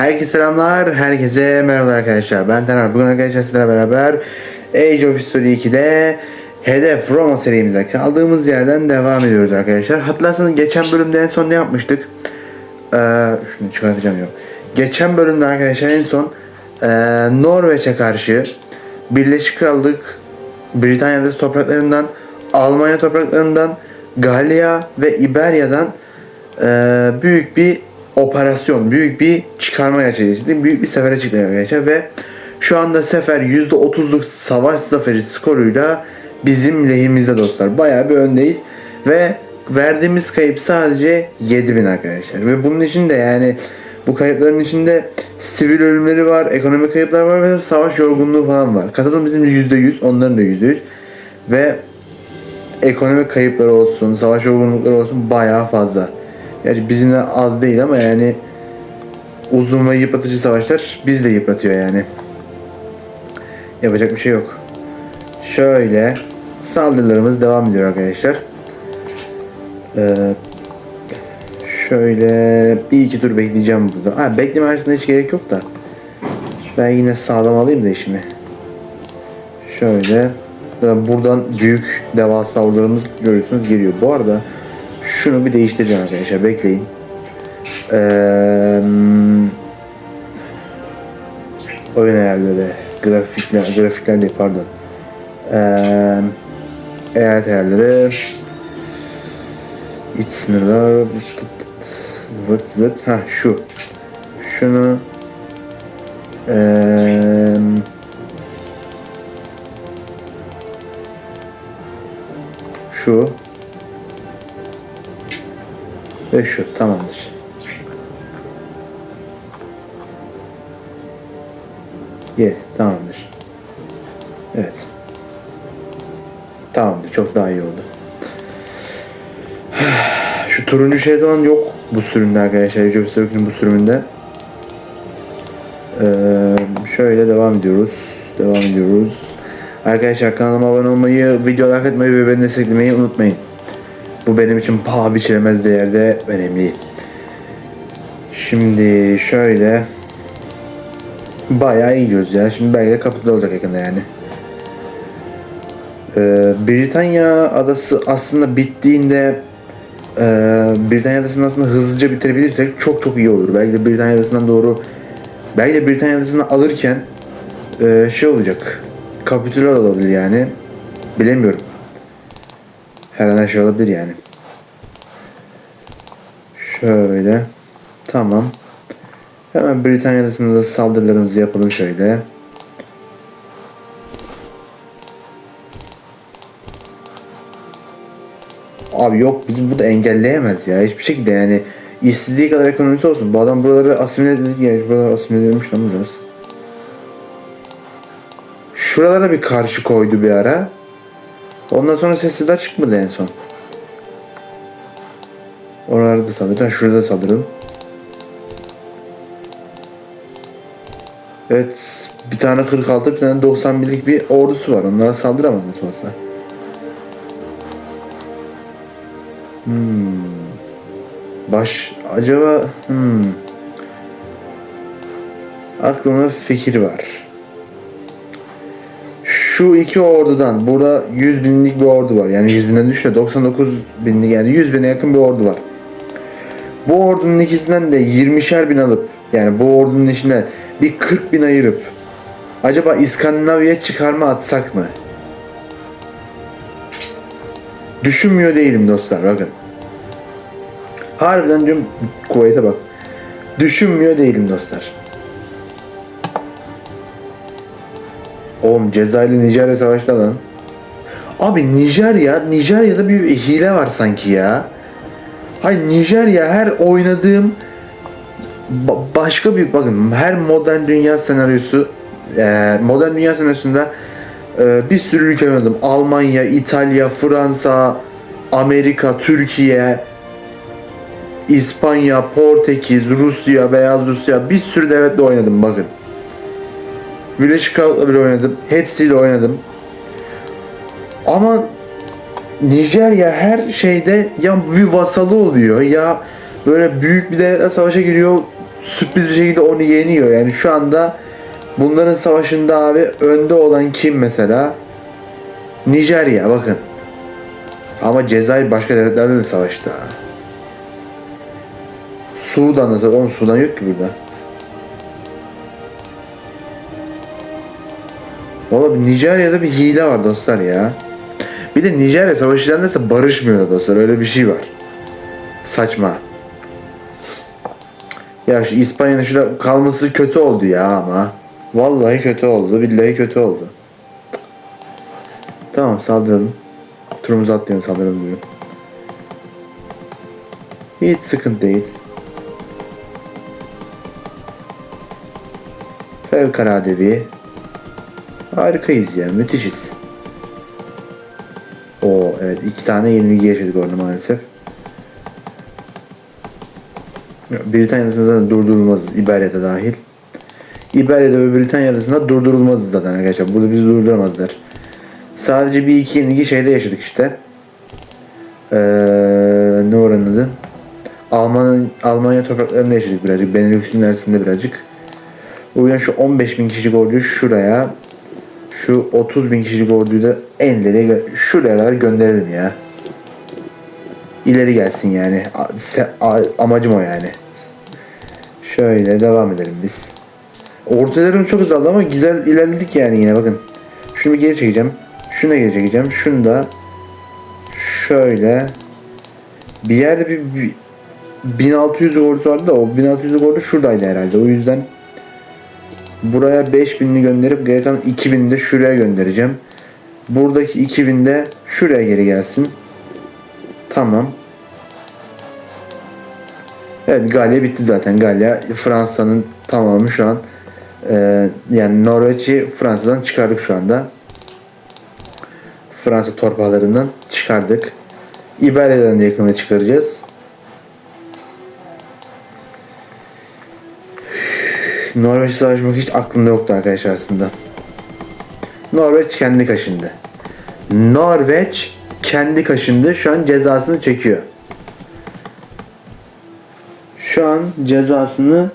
Herkese selamlar, herkese merhaba arkadaşlar. Ben Taner. Bugün arkadaşlar sizlerle beraber Age of History 2'de Hedef Roma serimize kaldığımız yerden devam ediyoruz arkadaşlar. Hatırlarsanız geçen bölümde en son ne yapmıştık? Ee, şunu çıkartacağım yok. Geçen bölümde arkadaşlar en son ee, Norveç'e karşı Birleşik Krallık Britanya'da topraklarından, Almanya topraklarından, Galya ve İberya'dan ee, büyük bir operasyon, büyük bir çıkarma gerçekleştirdik. Büyük bir sefere çıktık arkadaşlar ve şu anda sefer %30'luk savaş zaferi skoruyla bizim lehimizde dostlar. Bayağı bir öndeyiz ve verdiğimiz kayıp sadece 7000 arkadaşlar. Ve bunun içinde yani bu kayıpların içinde sivil ölümleri var, ekonomik kayıplar var ve savaş yorgunluğu falan var. Katılım bizim %100, onların da %100. Ve ekonomik kayıpları olsun, savaş yorgunlukları olsun bayağı fazla. Yani bizimle az değil ama yani uzun ve yıpratıcı savaşlar biz de yıpratıyor yani. Yapacak bir şey yok. Şöyle saldırılarımız devam ediyor arkadaşlar. Ee, şöyle bir iki tur bekleyeceğim burada. Ha bekleme arasında hiç gerek yok da. Ben yine sağlam alayım da işimi. Şöyle buradan büyük devasa saldırımız görüyorsunuz geliyor. Bu arada şunu bir değiştireceğim arkadaşlar bekleyin. Ee, oyun ayarları, grafikler, grafikler değil pardon. Ee, eyalet ayarları, iç sınırlar, vırt zırt, ha şu, şunu, ee, şu ve şu tamamdır. Ye tamamdır. Evet. Tamamdır çok daha iyi oldu. Şu turuncu şeytan yok bu sürümde arkadaşlar. Of History'nin bu sürümünde. Ee, şöyle devam ediyoruz. Devam ediyoruz. Arkadaşlar kanalıma abone olmayı, video like atmayı ve beni desteklemeyi unutmayın. Bu benim için paha biçilemez değerde önemli. Şimdi şöyle bayağı iyi gidiyoruz ya. Şimdi belki de kapıda olacak yakında yani. Ee, Britanya adası aslında bittiğinde e, Britanya adasını aslında hızlıca bitirebilirsek çok çok iyi olur. Belki de Britanya adasından doğru belki de Britanya adasını alırken e, şey olacak. Kapitüle olabilir yani. Bilemiyorum. Her an her şey olabilir yani. Şöyle. Tamam. Hemen Britanya adasında da saldırılarımızı yapalım şöyle. Abi yok bizim bu da engelleyemez ya hiçbir şekilde yani işsizliği kadar ekonomisi olsun. Bu adam buraları asimile edilmiş. Yani buraları asimile edilmiş lan biraz. Şuralara bir karşı koydu bir ara. Ondan sonra sesler çıkmadı en son. Oralarda da saldırın. Şurada da saldırın. Evet. Bir tane 46 bir tane 91'lik bir ordusu var. Onlara saldıramaz nasıl olsa. Hmm. Baş acaba hmm. Aklımda fikir var. Şu iki ordudan burada 100 binlik bir ordu var. Yani 100 binden düşüyor. 99 binlik yani 100 bine yakın bir ordu var. Bu ordunun ikisinden de 20'şer bin alıp yani bu ordunun içine bir 40 bin ayırıp acaba İskandinavya'ya çıkarma atsak mı? Düşünmüyor değilim dostlar bakın. Harbiden diyorum Kuveyt'e bak. Düşünmüyor değilim dostlar. Oğlum Cezayir'le Nijerya savaşta lan. Abi Nijerya, Nijerya'da bir hile var sanki ya. Hayır Nijerya her oynadığım ba- başka bir bakın her modern dünya senaryosu e, modern dünya senaryosunda e, bir sürü ülke oynadım. Almanya, İtalya, Fransa, Amerika, Türkiye, İspanya, Portekiz, Rusya, Beyaz Rusya bir sürü devletle oynadım bakın. Birleşik Krallık'la bile oynadım. Hepsiyle oynadım. Ama Nijerya her şeyde ya bir vasalı oluyor ya böyle büyük bir devletle savaşa giriyor sürpriz bir şekilde onu yeniyor. Yani şu anda bunların savaşında abi önde olan kim mesela? Nijerya bakın. Ama Cezayir başka devletlerle de savaştı. Sudan'da da oğlum Sudan yok ki burada. Valla Nijerya'da bir hile var dostlar ya. Bir de Nijerya savaşçılar ise barışmıyor dostlar öyle bir şey var. Saçma. Ya şu İspanya'nın şurada kalması kötü oldu ya ama. Vallahi kötü oldu. Billahi kötü oldu. Tamam saldıralım. Turumuzu atlayalım saldıralım diyorum. Hiç sıkıntı değil. Fevkalade bir. Harikayız ya. Müthişiz. O evet iki tane yenilgi yaşadık orada maalesef. Britanya'da zaten durdurulmazız. İberya'da dahil. İberya'da ve Britanya adasında durdurulmazız zaten arkadaşlar. Burada bizi durduramazlar. Sadece bir iki yenilgi şeyde yaşadık işte. Ee, ne oranın adı? Alman, Almanya topraklarında yaşadık birazcık. Benelux'un ilerisinde birazcık. O yüzden şu 15 bin kişilik orduyu şuraya şu 30 bin kişilik orduyu da en ileriye gö- şuraya kadar gönderelim ya. İleri gelsin yani. Amacım o yani. Şöyle devam edelim biz. Ortalarım çok azaldı ama güzel ilerledik yani yine bakın. Şunu bir geri çekeceğim. Şunu da geri çekeceğim. Şunu da şöyle bir yerde bir, bir 1600 ordusu vardı da o 1600 ordu şuradaydı herhalde. O yüzden buraya 5000'ini gönderip geri kalan 2000'i de şuraya göndereceğim. Buradaki 2000 de şuraya geri gelsin. Tamam. Evet Galya bitti zaten. Galya Fransa'nın tamamı şu an e, yani Norveç'i Fransa'dan çıkardık şu anda. Fransa torbalarından çıkardık. İberya'dan da yakında çıkaracağız. Norveç savaşmak hiç aklımda yoktu arkadaşlar aslında. Norveç kendi kaşındı. Norveç kendi kaşındı. Şu an cezasını çekiyor. Şu an cezasını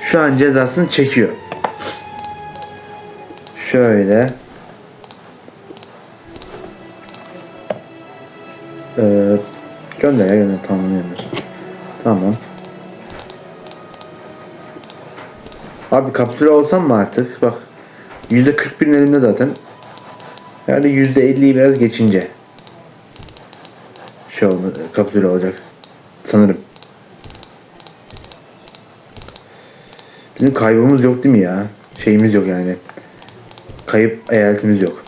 şu an cezasını çekiyor. Şöyle. Ee, gönder ya gönder tamam gönder. Tamam. Abi kapitüle olsam mı artık? Bak %41'in elinde zaten. Yani %50'yi biraz geçince. Şey olma, kapitüle olacak. Sanırım. Bizim kaybımız yok değil mi ya? Şeyimiz yok yani. Kayıp eyaletimiz yok.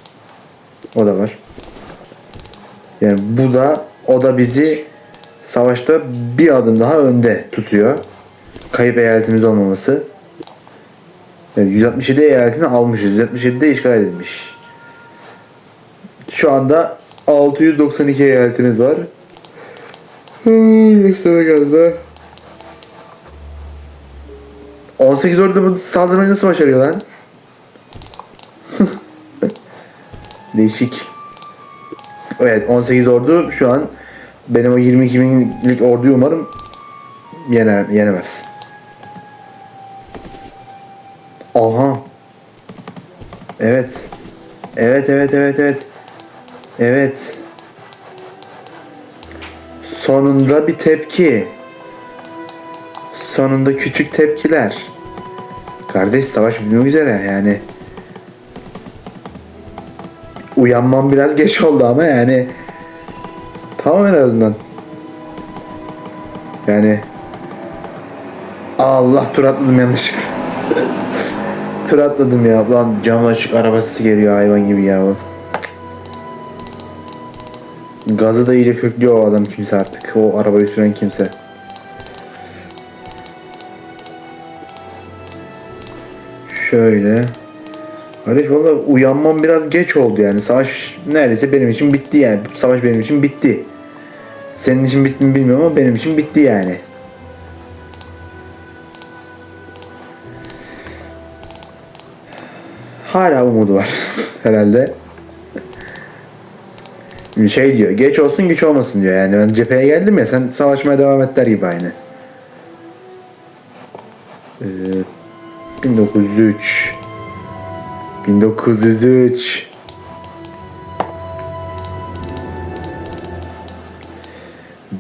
O da var. Yani bu da o da bizi savaşta bir adım daha önde tutuyor. Kayıp eyaletimiz olmaması. Yani 167 eyaletini almışız. 167'de işgal edilmiş. Şu anda 692 eyaletimiz var. Gösterme geldi be. 18 orada bu saldırmayı nasıl başarıyor lan? Değişik. Evet 18 ordu şu an benim o 22 binlik orduyu umarım yener, yenemez. Aha. Evet. Evet evet evet evet. Evet. Sonunda bir tepki. Sonunda küçük tepkiler. Kardeş savaş bitmek üzere yani. Uyanmam biraz geç oldu ama yani. Tamam en azından. Yani. Allah tur atladım yanlışlıkla. Tur atladım ya. Lan cam açık arabası geliyor hayvan gibi ya. Gazı da iyice köklüyor o adam kimse artık. O arabayı süren kimse. Şöyle. Kardeş valla uyanmam biraz geç oldu yani. Savaş neredeyse benim için bitti yani. Savaş benim için bitti. Senin için bitti mi bilmiyorum ama benim için bitti yani. Hala umudu var herhalde. Şey diyor, geç olsun güç olmasın diyor yani. Ben cepheye geldim ya sen savaşmaya devam et der gibi aynı. Ee, 1903 1903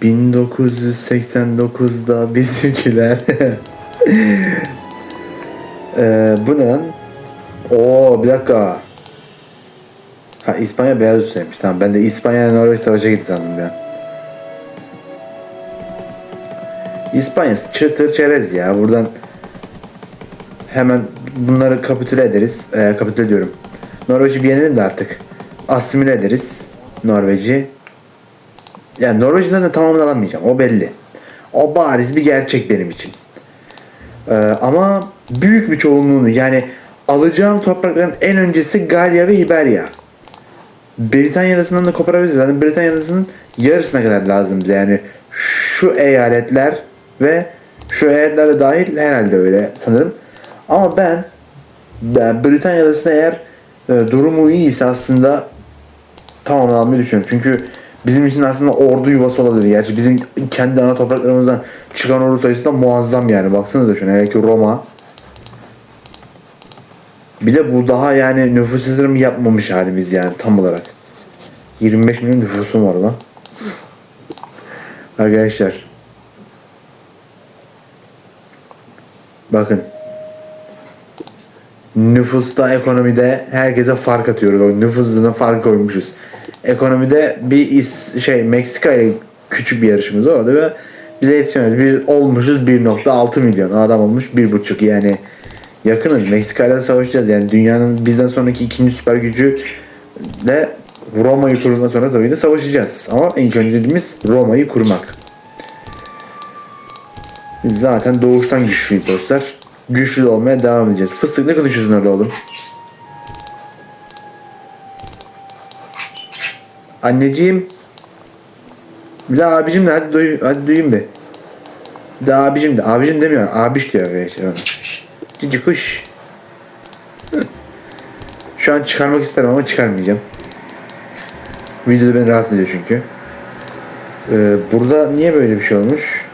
1989'da bizimkiler ee, bu ne? Oo bir dakika. Ha İspanya beyaz üsteymiş. Tamam ben de İspanya ile Norveç savaşa gitti sandım ya. İspanya çıtır çerez ya. Buradan hemen bunları kapitüle ederiz. Ee, kapitüle diyorum. Norveç'i bir yenelim de artık. Asimile ederiz. Norveç'i. Yani Norveç'ten de tamamını alamayacağım. O belli. O bariz bir gerçek benim için. Ee, ama büyük bir çoğunluğunu yani alacağım toprakların en öncesi Galya ve İberya. Britanya da koparabiliriz. Zaten Britanya adasının yarısına kadar lazım bize. Yani şu eyaletler ve şu eyaletler de dahil herhalde öyle sanırım. Ama ben, ben Britanya eğer e, durumu iyiyse aslında tamamını almayı düşünüyorum. Çünkü bizim için aslında ordu yuvası olabilir. Gerçi bizim kendi ana topraklarımızdan çıkan ordu sayısı da muazzam yani. Baksanıza şuna. Hele ki Roma. Bir de bu daha yani nüfus yatırımı yapmamış halimiz yani tam olarak. 25 milyon nüfusum var lan. Arkadaşlar. Bakın. Nüfusta, ekonomide herkese fark atıyoruz. O fark koymuşuz. Ekonomide bir is, şey Meksika ile küçük bir yarışımız oldu ve bize yetişemez. Biz olmuşuz 1.6 milyon. Adam olmuş 1.5 yani yakınız. Meksika ile savaşacağız. Yani dünyanın bizden sonraki ikinci süper gücü de Roma'yı kurduğundan sonra tabii de savaşacağız. Ama ilk önceliğimiz Roma'yı kurmak. Biz zaten doğuştan güçlüyüz dostlar. Güçlü olmaya devam edeceğiz. Fıstık ne konuşuyorsun orada oğlum? Anneciğim. Bir de abicim de hadi, duy, hadi duyayım bir. Bir de abicim de. Abicim demiyor. Abiş diyor ona. Cici kuş. Şu an çıkarmak isterim ama çıkarmayacağım. Videoda beni rahatsız ediyor çünkü. Ee, burada niye böyle bir şey olmuş?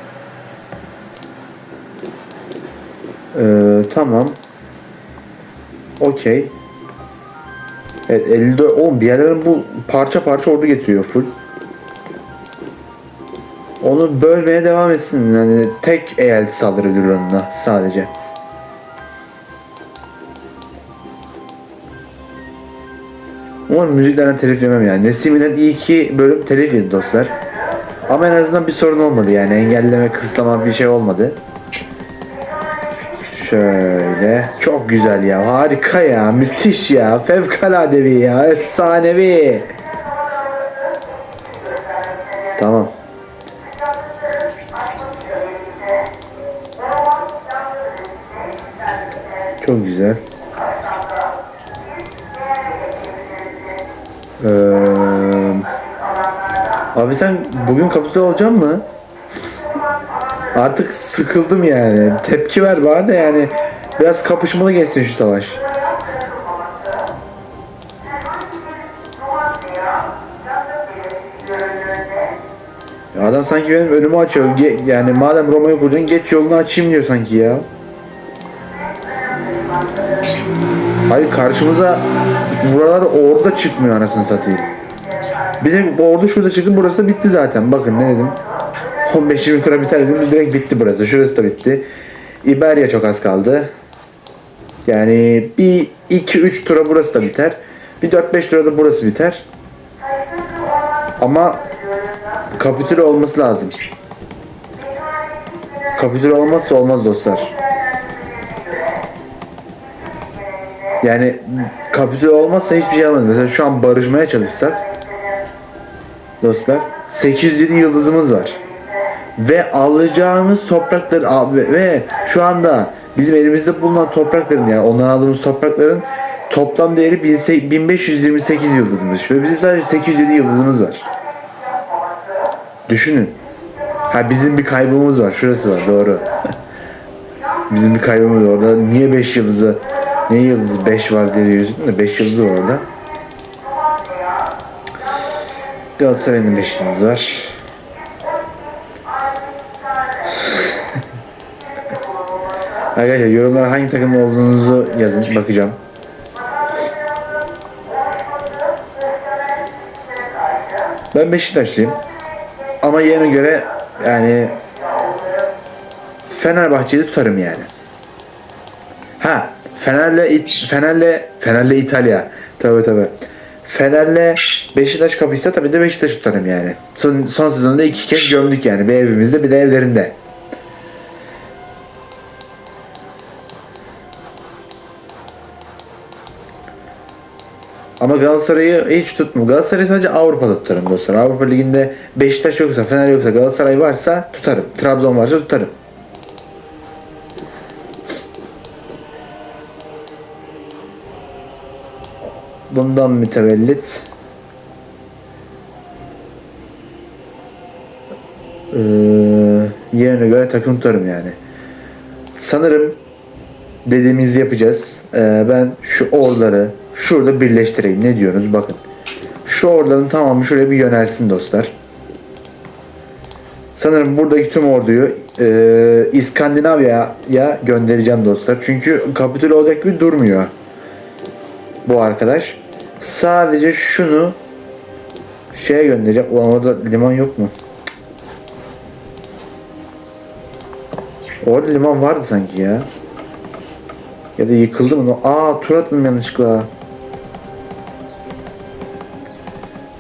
Ee, tamam. Okey. Evet 54. Oğlum bir yerlerin bu parça parça ordu getiriyor full. Onu bölmeye devam etsin. Yani tek eyalet saldırabilir onunla sadece. Umarım müziklerden telif yemem yani. Nesimi'den iyi ki bölüm telif yedi dostlar. Ama en azından bir sorun olmadı yani. Engelleme, kısıtlama bir şey olmadı. Şöyle. Çok güzel ya. Harika ya. Müthiş ya. Fevkaladevi ya. Efsanevi. Tamam. Çok güzel. Ee, abi sen kapitüle olacak mı? Artık sıkıldım yani. Tepki ver bana da yani. Biraz kapışmalı geçsin şu savaş. Adam sanki benim önümü açıyor. Ge- yani madem Roma'yı kuracaksın geç yolunu açayım diyor sanki ya. Hayır karşımıza buralar orada çıkmıyor anasını satayım. Bir de ordu şurada çıktı burası da bitti zaten. Bakın ne dedim. 15-20 tura biter dedim direkt bitti burası. Şurası da bitti. İberya çok az kaldı. Yani bir 2-3 tura burası da biter. Bir 4-5 tura da burası biter. Ama kapitüle olması lazım. Kapitüle olmazsa olmaz dostlar. Yani kapitüle olmazsa hiçbir şey olmaz. Mesela şu an barışmaya çalışsak dostlar 807 yıldızımız var. Ve alacağımız topraklar ve, ve şu anda bizim elimizde bulunan toprakların yani ondan aldığımız toprakların toplam değeri 1528 yıldızmış ve bizim sadece 807 yıldızımız var. Düşünün. Ha bizim bir kaybımız var. Şurası var doğru. bizim bir kaybımız var orada. Niye 5 yıldızı ne yıldızı 5 var diye da 5 yıldızı var orada. Galatasaray'ın 5 yıldızı var. Arkadaşlar yorumlara hangi takım olduğunuzu yazın bakacağım. Ben Beşiktaşlıyım. Ama yerine göre yani Fenerbahçe'yi tutarım yani. Ha Fener'le Fener'le Fener'le İtalya. Tabii tabii. Fener'le Beşiktaş kapıysa tabii de Beşiktaş tutarım yani. Son, son sezonda iki kez gömdük yani. Bir evimizde bir de evlerinde. Ama Galatasaray'ı hiç tutmam. Galatasaray'ı sadece Avrupa'da tutarım dostlar. Avrupa Ligi'nde Beşiktaş yoksa, Fener yoksa, Galatasaray varsa tutarım. Trabzon varsa tutarım. Bundan mütevellit eee yerine göre takım tutarım yani. Sanırım dediğimizi yapacağız. Ee, ben şu orları şurada birleştireyim. Ne diyorsunuz? Bakın. Şu orların tamamı şuraya bir yönelsin dostlar. Sanırım buradaki tüm orduyu e, İskandinavya'ya göndereceğim dostlar. Çünkü kapitül olacak gibi durmuyor. Bu arkadaş. Sadece şunu şeye göndereceğim. Ulan orada liman yok mu? Orada liman vardı sanki ya. Ya da yıkıldı mı? Aa tur attım yanlışlıkla.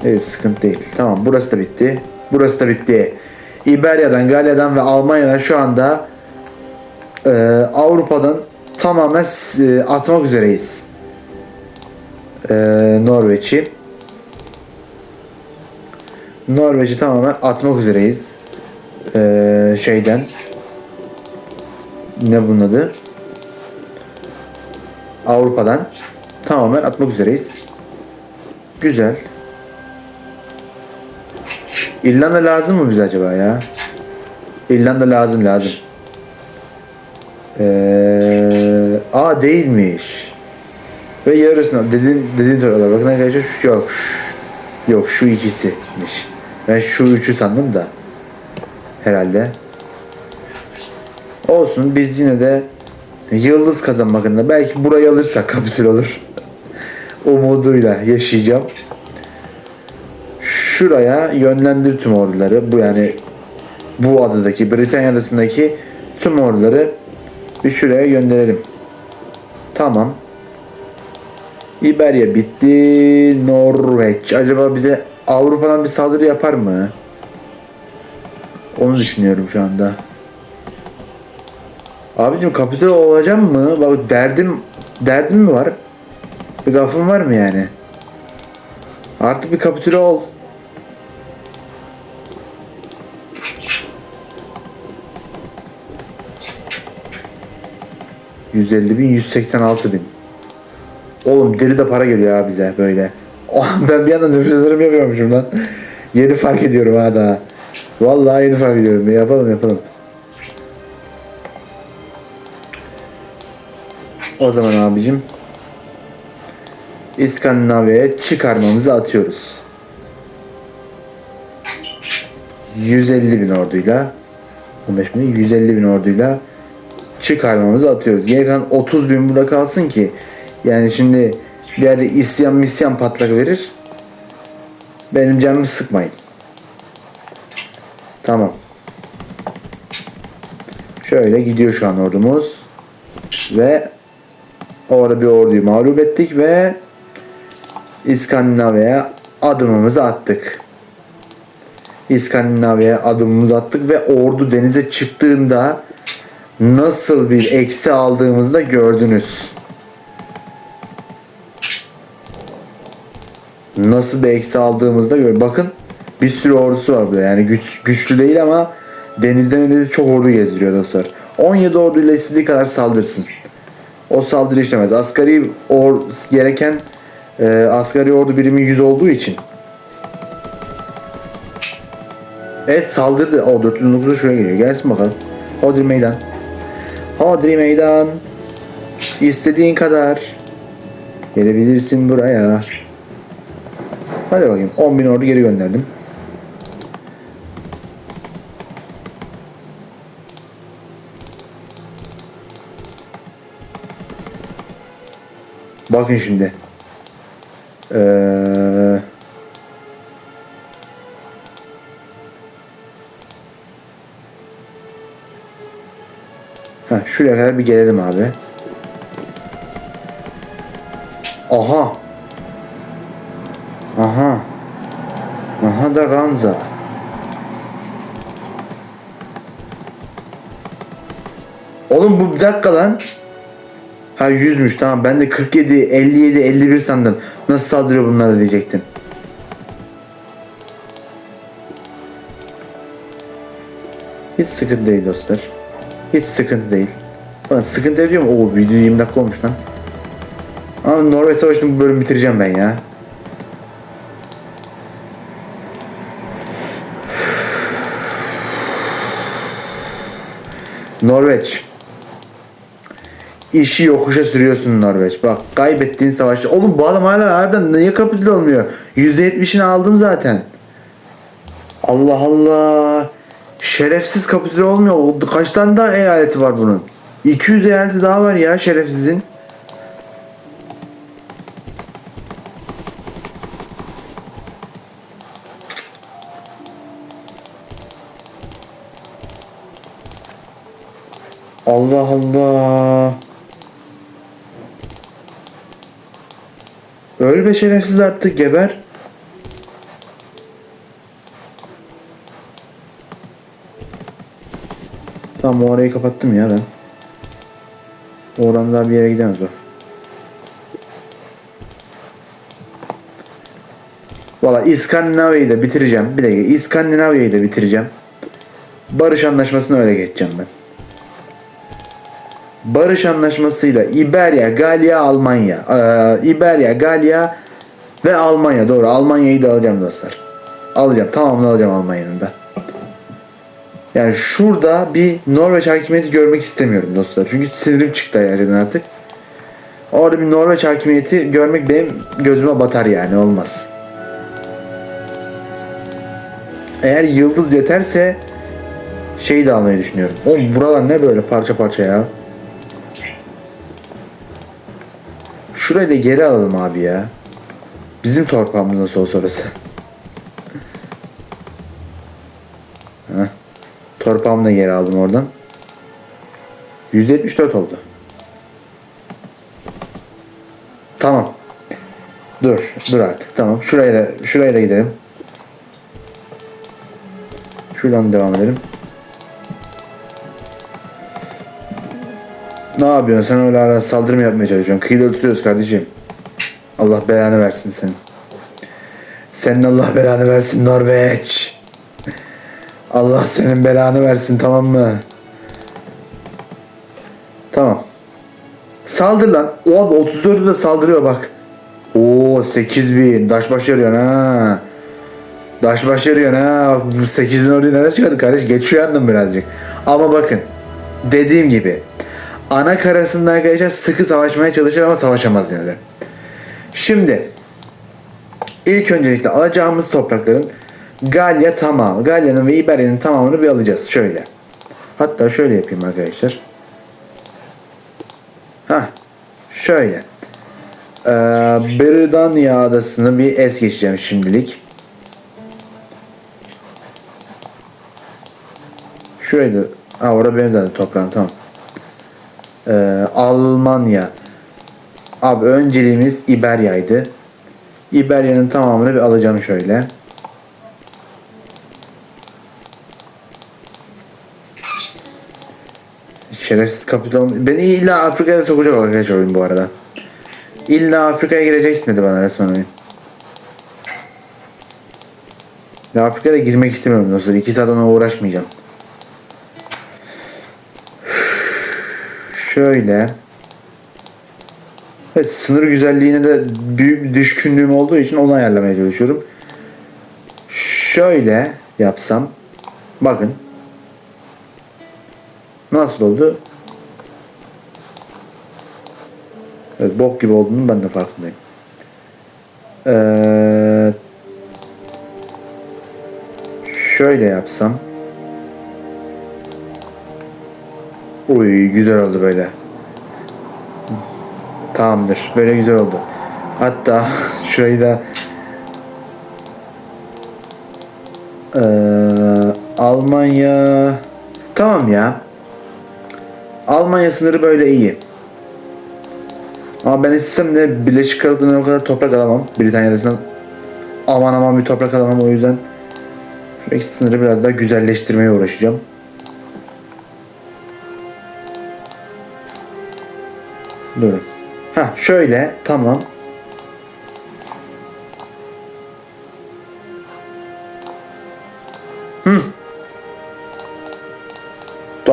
Evet sıkıntı değil. Tamam burası da bitti. Burası da bitti. İberya'dan, Galya'dan ve Almanya'dan şu anda e, Avrupa'dan tamamen e, atmak üzereyiz. E, Norveç'i. Norveç'i tamamen atmak üzereyiz. E, şeyden. Ne bunun adı? Avrupa'dan tamamen atmak üzereyiz. Güzel. İrlanda lazım mı bize acaba ya? İrlanda lazım lazım. Ee, aa değilmiş. Ve yarısına dediğim dediğim sorular bakın arkadaşlar şu yok. Şu- Yok şu ikisiymiş. Ben şu üçü sandım da. Herhalde. Olsun biz yine de yıldız kazanmak adına belki burayı alırsak kapitül olur. Umuduyla yaşayacağım. Şuraya yönlendir tüm orduları. Bu yani bu adadaki Britanya adasındaki tüm orduları bir şuraya gönderelim. Tamam. İberya bitti. Norveç. Acaba bize Avrupa'dan bir saldırı yapar mı? Onu düşünüyorum şu anda. Abicim kapitül olacağım mı? Bak derdim derdim mi var? Bir gafım var mı yani? Artık bir kapitüle ol. ...150 bin, 186 bin. Oğlum deli de para geliyor ya bize böyle. ben bir yandan nefes ederim yapıyormuşum lan. Yeni fark ediyorum ha daha. Vallahi yeni fark ediyorum. Yapalım yapalım. O zaman abicim İskandinavya'ya çıkarmamızı atıyoruz. 150 bin orduyla 15 bin 150 bin orduyla çıkarmamızı atıyoruz. Kalan 30 bin burada kalsın ki yani şimdi bir yerde isyan misyan patlak verir. Benim canımı sıkmayın. Tamam. Şöyle gidiyor şu an ordumuz. Ve Orada bir orduyu mağlup ettik ve İskandinavya'ya adımımızı attık. İskandinavya'ya adımımızı attık ve ordu denize çıktığında nasıl bir eksi aldığımızı da gördünüz. Nasıl bir eksi aldığımızı da gör. Bakın bir sürü ordusu var burada. Yani güç, güçlü değil ama denizden denize çok ordu gezdiriyor dostlar. 17 orduyla istediği kadar saldırsın o saldırı işlemez. Asgari or gereken e, asgari ordu birimi 100 olduğu için. Evet saldırdı. O 409'a şuraya geliyor. Gelsin bakalım. Hodri meydan. Hodri meydan. İstediğin kadar gelebilirsin buraya. Hadi bakayım. 10 bin ordu geri gönderdim. Bakın şimdi. Ee... Heh, şuraya kadar bir gelelim abi. Aha. Aha. Aha da ranza. Oğlum bu bir dakika lan. Ha 100'müş tamam ben de 47, 57, 51 sandım. Nasıl saldırıyor bunlar diyecektim. Hiç sıkıntı değil dostlar. Hiç sıkıntı değil. Bana sıkıntı ediyor mu? Oo video 20 dakika olmuş lan. Ama Norveç Savaşı'nı bu bölümü bitireceğim ben ya. Norveç. İşi yokuşa sürüyorsun Norveç. Bak kaybettiğin savaşta. Oğlum bu adam hala harbiden niye kapitül olmuyor? %70'ini aldım zaten. Allah Allah. Şerefsiz kapitül olmuyor. Kaç tane daha eyaleti var bunun? 200 eyaleti daha var ya şerefsizin. Allah Allah. Öl be şerefsiz artık geber. Tamam o orayı kapattım ya ben. Oradan daha bir yere gidemez o. Valla İskandinavya'yı da bitireceğim. Bir dakika İskandinavya'yı da bitireceğim. Barış anlaşmasına öyle geçeceğim ben. Barış anlaşmasıyla İberya, Galya, Almanya. Ee, İberya, Galya ve Almanya. Doğru. Almanya'yı da alacağım dostlar. Alacağım. Tamamını alacağım Almanya'nın da. Yani şurada bir Norveç hakimiyeti görmek istemiyorum dostlar. Çünkü sinirim çıktı yerden artık. Orada bir Norveç hakimiyeti görmek benim gözüme batar yani olmaz. Eğer yıldız yeterse şeyi de almayı düşünüyorum. Oğlum buralar ne böyle parça parça ya. Şurayı da geri alalım abi ya. Bizim torpağımız nasıl olsa orası. Heh. Da geri aldım oradan. 174 oldu. Tamam. Dur, dur artık. Tamam. Şuraya da şuraya da gidelim. Şuradan devam edelim. Ne yapıyorsun? Sen öyle ara saldırı mı yapmaya çalışıyorsun? Kıyıda tutuyoruz kardeşim. Allah belanı versin senin. Senin Allah belanı versin Norveç. Allah senin belanı versin tamam mı? Tamam. Saldır lan. O abi 34'ü de saldırıyor bak. Oo 8000. Daş baş yarıyorsun ha. Daş baş yarıyorsun ha. Bu 8000 orayı nereden çıkardın kardeş? Geç uyandım birazcık. Ama bakın. Dediğim gibi. Ana karasında arkadaşlar sıkı savaşmaya çalışır ama savaşamaz yine de. Şimdi ilk öncelikle alacağımız toprakların Galya tamamı, Galya'nın ve İberya'nın tamamını bir alacağız. Şöyle. Hatta şöyle yapayım arkadaşlar. Ha, şöyle. Ee, Britanya adasını bir es geçeceğim şimdilik. Şurayı da, ha orada benim zaten toprağım tamam. Ee, Almanya. Abi önceliğimiz İberya'ydı. İberya'nın tamamını bir alacağım şöyle. Şerefsiz kapital. Beni illa Afrika'ya sokacak arkadaşlar oyun bu arada. İlla Afrika'ya gireceksin dedi bana resmen oyun. Ya Afrika'ya girmek istemiyorum dostlar. İki saat ona uğraşmayacağım. Şöyle. Evet, sınır güzelliğine de büyük düşkünlüğüm olduğu için onu ayarlamaya çalışıyorum. Şöyle yapsam. Bakın. Nasıl oldu? Evet bok gibi olduğunu ben de farkındayım. Ee, şöyle yapsam. Uy güzel oldu böyle. Tamamdır. Böyle güzel oldu. Hatta şurayı da Ee, Almanya tamam ya. Almanya sınırı böyle iyi. Ama ben istesem de Birleşik Krallık'tan o kadar toprak alamam. Britanya'dan aman aman bir toprak alamam o yüzden şuradaki sınırı biraz daha güzelleştirmeye uğraşacağım. Durun. Ha şöyle tamam.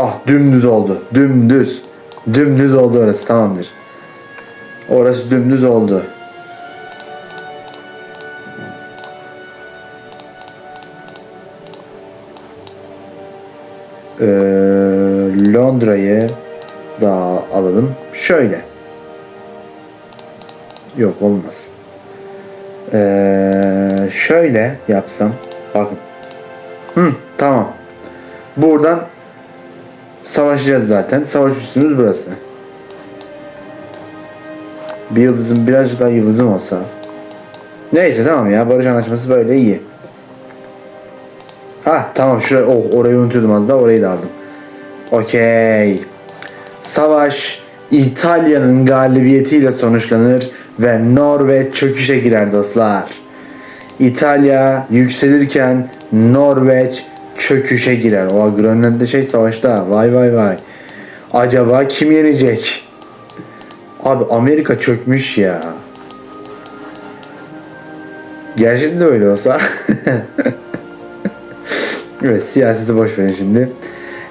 Ah dümdüz oldu. Dümdüz. Dümdüz oldu orası tamamdır. Orası dümdüz oldu. Ee, Londra'yı da alalım. Şöyle. Yok olmaz. Ee, şöyle yapsam. Bakın. Hı, tamam. Buradan savaşacağız zaten. Savaş üstümüz burası. Bir yıldızım birazcık daha yıldızım olsa. Neyse tamam ya barış anlaşması böyle iyi. Ha tamam şuraya oh orayı unutuyordum az daha orayı da aldım. Okey. Savaş İtalya'nın galibiyetiyle sonuçlanır ve Norveç çöküşe girer dostlar. İtalya yükselirken Norveç çöküşe girer. O Grönland'da şey savaşta. Vay vay vay. Acaba kim yenecek? Abi Amerika çökmüş ya. Gerçekten de öyle olsa. evet siyaseti boş verin şimdi.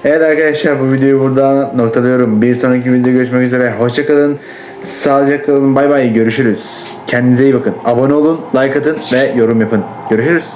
Evet arkadaşlar bu videoyu burada noktalıyorum. Bir sonraki videoda görüşmek üzere. Hoşçakalın. Sağlıcakla kalın. Bay bay. Görüşürüz. Kendinize iyi bakın. Abone olun, like atın ve yorum yapın. Görüşürüz.